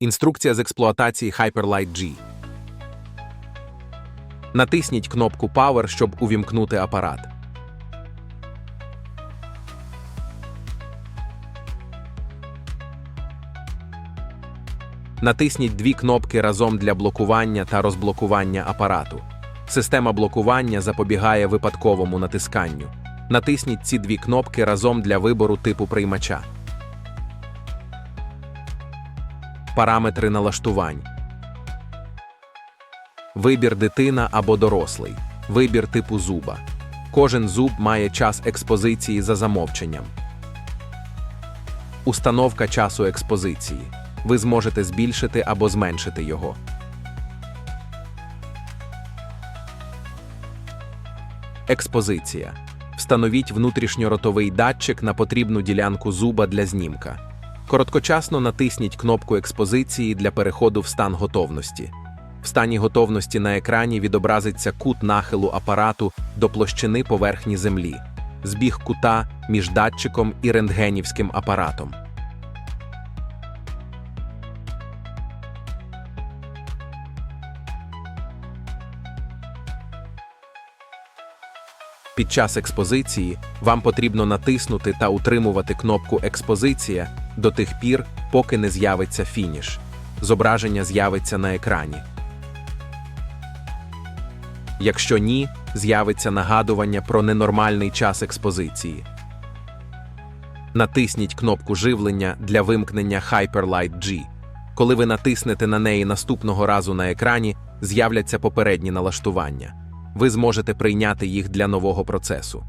Інструкція з експлуатації Hyperlight G. Натисніть кнопку Power, щоб увімкнути апарат. Натисніть дві кнопки разом для блокування та розблокування апарату. Система блокування запобігає випадковому натисканню. Натисніть ці дві кнопки разом для вибору типу приймача. Параметри налаштувань. Вибір дитина або дорослий. Вибір типу зуба. Кожен зуб має час експозиції за замовченням. Установка часу експозиції. Ви зможете збільшити або зменшити його. Експозиція. Встановіть внутрішньоротовий датчик на потрібну ділянку зуба для знімка. Короткочасно натисніть кнопку експозиції для переходу в стан готовності. В стані готовності на екрані відобразиться кут нахилу апарату до площини поверхні землі, збіг кута між датчиком і рентгенівським апаратом. Під час експозиції вам потрібно натиснути та утримувати кнопку Експозиція до тих пір, поки не з'явиться фініш. Зображення з'явиться на екрані. Якщо ні, з'явиться нагадування про ненормальний час експозиції. Натисніть кнопку живлення для вимкнення Hyperlight G. Коли ви натиснете на неї наступного разу на екрані, з'являться попередні налаштування. Ви зможете прийняти їх для нового процесу.